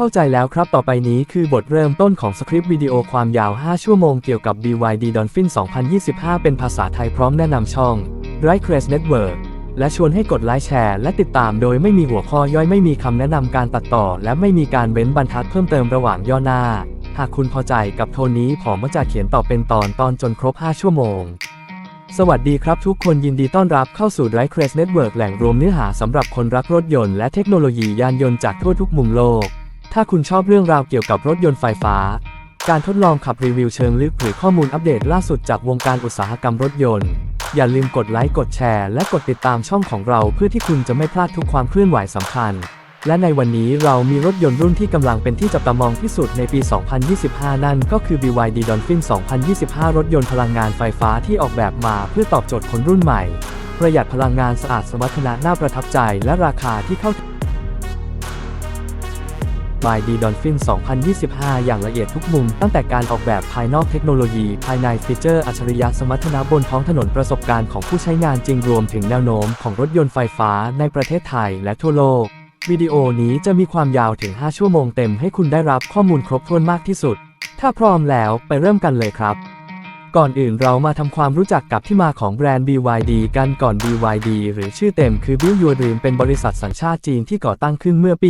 เข้าใจแล้วครับต่อไปนี้คือบทเริ่มต้นของสคริปต์วิดีโอความยาว 5 ชั่วโมงเกี่ยวกับ BYD Dolphin 2025 เป็นภาษาไทยพร้อมแนะนำช่อง r i g h t Crest Network และชวนให้กดไลค์แชร์และติดตามโดยไม่มีหัวข้อย่อยไม่มีคำแนะนำการตัดต่อ และไม่มีการเว้นบรรทัดเพิ่มเติมระหว่างย่อหน้า หากคุณพอใจกับโทนนี้ผมจะเขียนต่อเป็นตอนตอนจนครบ 5 ชั่วโมง สวัสดีครับทุกคนยินดีต้อนรับเข้าสู่ r i g h t Crest Network แหล่งรวมเนื้อหาสำหรับคนรักรถยนต์และเทคโนโลยียานยนต์จากทั่วทุกมุมโลก ถ้าคุณชอบเรื่องราวเกี่ยวกับรถยนต์ไฟฟ้า การทดลองขับรีวิวเชิงลึกหรือข้อมูลอัปเดตล่าสุดจากวงการอุตสาหกรรมรถยนต์ อย่าลืมกดไลค์กดแชร์และกดติดตามช่องของเราเพื่อที่คุณจะไม่พลาดทุกความเคลื่อนไหวสำคัญ และในวันนี้เรามีรถยนต์รุ่นที่กำลังเป็นที่จับตามองที่สุดในปี 2025 นั่นก็คือ BYD Dolphin 2025 รถยนต์พลังงานไฟฟ้าที่ออกแบบมาเพื่อตอบโจทย์คนรุ่นใหม่ ประหยัดพลังงานสะอาดสมรรถนะน่าประทับใจและราคาที่เข้า BYD Dolphin 2025 อย่างละเอียดทุกมุม ตั้งแต่การออกแบบภายนอกเทคโนโลยี ภายในฟีเจอร์อัจฉริยะสมรรถนะบนท้องถนนประสบการณ์ของผู้ใช้งานจริงรวมถึงแนวโน้มของรถยนต์ไฟฟ้าในประเทศไทยและทั่วโลก วิดีโอนี้จะมีความยาวถึง 5 ชั่วโมงเต็มให้คุณได้รับข้อมูลครบถ้วนมากที่สุด ถ้าพร้อมแล้วไปเริ่มกันเลยครับ ก่อนอื่นเรามาทำความรู้จักกับที่มาของแบรนด์ BYD กันก่อน BYD หรือชื่อเต็มคือ Build Your Dream เป็นบริษัทสัญชาติจีนที่ก่อตั้งขึ้นเมื่อปี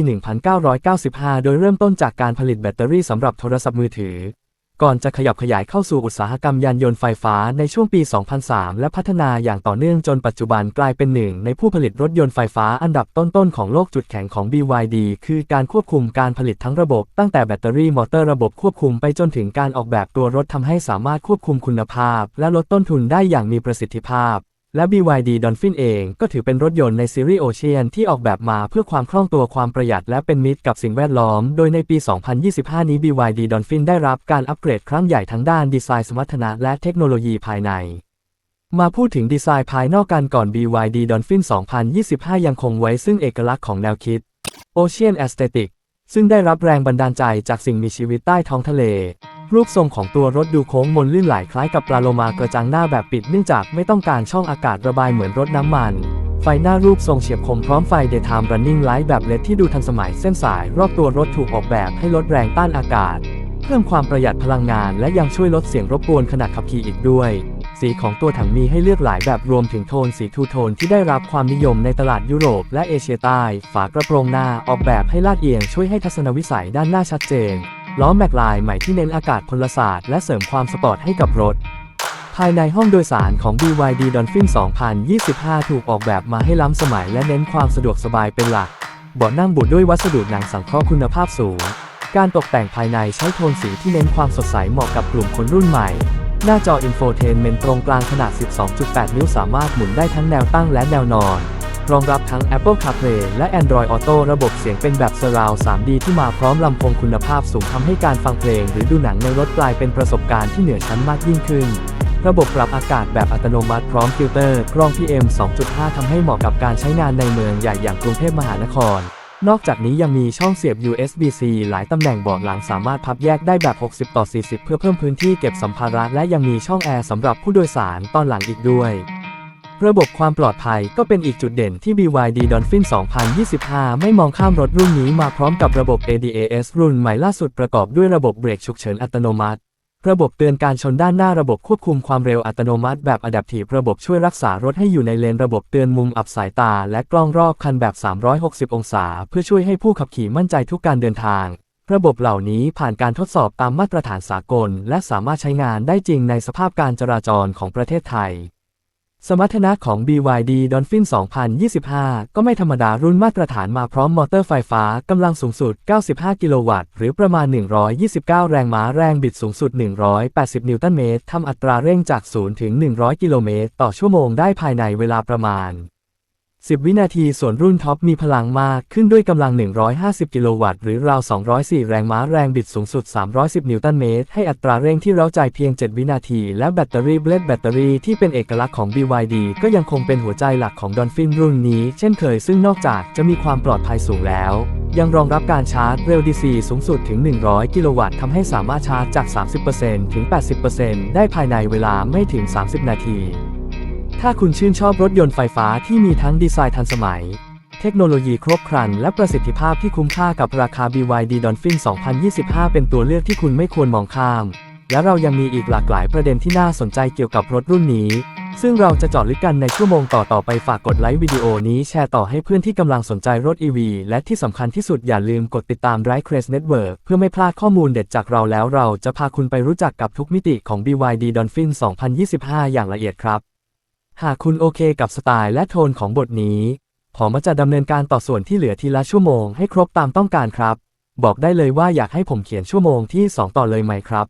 1995 โดยเริ่มต้นจากการผลิตแบตเตอรี่สำหรับโทรศัพท์มือถือ ก่อนจะขยับขยายเข้าสู่อุตสาหกรรมยานยนต์ไฟฟ้าในช่วงปี 2003 และพัฒนาอย่างต่อเนื่องจนปัจจุบันกลายเป็นหนึ่งในผู้ผลิตรถยนต์ไฟฟ้าอันดับต้นๆของโลกจุดแข็งของ BYD คือการควบคุมการผลิตทั้งระบบ ตั้งแต่แบตเตอรี่มอเตอร์ระบบควบคุมไปจนถึงการออกแบบตัวรถทำให้สามารถควบคุมคุณภาพ และลดต้นทุนได้อย่างมีประสิทธิภาพ และ BYD Dolphin เองก็ถือเป็นรถยนต์ในซีรีส์โอเชียนที่ออกแบบมาเพื่อความคล่องตัวความประหยัดและเป็นมิตรกับสิ่งแวดล้อม โดยในปี 2025 นี้ BYD Dolphin ได้รับการอัปเกรดครั้งใหญ่ทั้งด้านดีไซน์สมรรถนะและเทคโนโลยีภายใน มาพูดถึงดีไซน์ภายนอกกันก่อน BYD Dolphin 2025 ยังคงไว้ซึ่งเอกลักษณ์ของแนวคิด Ocean Aesthetic ซึ่งได้รับแรงบันดาลใจจากสิ่งมีชีวิตใต้ท้องทะเล รูปทรงของตัวรถดูโค้งมนลื่นไหลคล้ายกับปลาโลมากระจังหน้าแบบปิดเนื่องจากไม่ต้องการช่องอากาศระบายเหมือนรถน้ำมัน ไฟหน้ารูปทรงเฉียบคมพร้อมไฟ Daytime Running Light แบบเลดที่ดูทันสมัยเส้นสาย รอบตัวรถถูกออกแบบให้ลดแรงต้านอากาศ เพิ่มความประหยัดพลังงาน และยังช่วยลดเสียงรบกวนขณะขับขี่อีกด้วย สีของตัวถังมีให้เลือกหลายแบบรวมถึงโทนสีทูโทนที่ได้รับความนิยมในตลาดยุโรปและเอเชียใต้ ฝากระโปรงหน้าออกแบบให้ลาดเอียงช่วยให้ทัศนวิสัยด้านหน้าชัดเจน ล้อแม็กลายใหม่ที่เน้นอากาศพลศาสตร์และเสริมความสปอร์ตให้กับรถ ภายในห้องโดยสารของ BYD Dolphin 2025 ถูกออกแบบมาให้ล้ำสมัยและเน้นความสะดวกสบายเป็นหลัก เบาะนั่งบุด้วยวัสดุหนังสังเคราะห์คุณภาพสูง การตกแต่งภายในใช้โทนสีที่เน้นความสดใสเหมาะกับกลุ่มคนรุ่นใหม่ หน้าจออินโฟเทนเมนต์ตรงกลางขนาด 12.8 นิ้วสามารถหมุนได้ทั้งแนวตั้งและแนวนอน รองรับทั้ง Apple CarPlay และ Android Auto ระบบเสียงเป็นแบบ Surround 3D ที่มาพร้อมลำโพงคุณภาพสูงทำให้การฟังเพลง หรือดูหนังในรถกลายเป็นประสบการณ์ที่เหนือชั้นมากยิ่งขึ้น ระบบปรับอากาศแบบอัตโนมัติพร้อมฟิลเตอร์กรอง PM 2.5 ทำให้เหมาะกับการใช้งานในเมืองใหญ่อย่างกรุงเทพมหานคร นอกจากนี้ยังมีช่องเสียบ USB-C หลายตำแหน่งเบาะหลังสามารถพับแยกได้แบบ 60 ต่อ 40 เพื่อเพิ่มพื้นที่เก็บสัมภาระและยังมีช่องแอร์สำหรับผู้โดยสารตอนหลังอีกด้วย ระบบความปลอดภัยก็เป็นอีกจุดเด่นที่ BYD Dolphin 2025 ไม่มองข้ามรถรุ่นนี้มาพร้อมกับระบบ ADAS รุ่นใหม่ล่าสุดประกอบด้วยระบบเบรกฉุกเฉินอัตโนมัติ ระบบเตือนการชนด้านหน้าระบบควบคุมความเร็วอัตโนมัติแบบ Adaptive ระบบช่วยรักษารถให้อยู่ในเลนระบบเตือนมุมอับสายตา และกล้องรอบคันแบบ 360 องศา เพื่อช่วยให้ผู้ขับขี่มั่นใจทุกการเดินทาง ระบบเหล่านี้ผ่านการทดสอบตามมาตรฐานสากล และสามารถใช้งานได้จริงในสภาพการจราจรของประเทศไทย สมรรถนะของ BYD Dolphin 2025 ก็ไม่ธรรมดารุ่นมาตรฐานมาพร้อมมอเตอร์ไฟฟ้ากำลังสูงสุด 95 กิโลวัตต์ หรือประมาณ 129 แรงม้าแรงบิดสูงสุด 180 นิวตันเมตร ทำอัตราเร่งจาก 0 ถึง 100 กิโลเมตร ต่อชั่วโมงได้ภายในเวลาประมาณ 10 วินาทีส่วนรุ่นท็อปมีพลังมากขึ้นด้วยกำลัง 150 กิโลวัตต์หรือราว 204 แรงม้าแรงบิดสูงสุด 310 นิวตันเมตร ให้อัตราเร่งที่เร้าใจเพียง 7 วินาที และแบตเตอรี่เบลดแบตเตอรี่ที่เป็นเอกลักษณ์ของ BYD ก็ยังคงเป็นหัวใจหลักของ Dolphin รุ่นนี้ เช่นเคยซึ่งนอกจากจะมีความปลอดภัยสูงแล้ว ยังรองรับการชาร์จเร็ว DC สูงสุดถึง 100 กิโลวัตต์ทำให้สามารถชาร์จจาก 30%ถึง 80%ได้ภายในเวลาไม่ถึง 30 นาที ถ้าคุณชื่นชอบรถยนต์ไฟฟ้าที่มีทั้งดีไซน์ทันสมัย เทคโนโลยีครบครัน และประสิทธิภาพที่คุ้มค่ากับราคา BYD Dolphin 2025 เป็นตัวเลือกที่คุณไม่ควรมองข้าม และเรายังมีอีกหลากหลายประเด็นที่น่าสนใจเกี่ยวกับรถรุ่นนี้ ซึ่งเราจะเจาะลึกกันในชั่วโมงต่อๆไปฝากกดไลค์วิดีโอนี้แชร์ต่อให้เพื่อนที่กำลังสนใจรถ EV และที่สำคัญที่สุดอย่าลืมกดติดตาม r i เครสเน็ตเวิร์เพื่อไม่พลาดข้อมูลเด็ดจากเราแล้วเราจะพาคุณไปรู้จักกับทุกมิติของ BYD Dolphin 2025 อย่างละเอียดครับ หากคุณโอเคกับสไตล์และโทนของบทนี้ผมจะดำเนินการต่อส่วนที่เหลือทีละชั่วโมงให้ครบตามต้องการครับ บอกได้เลยว่าอยากให้ผมเขียนชั่วโมงที่ 2 ต่อเลยไหมครับ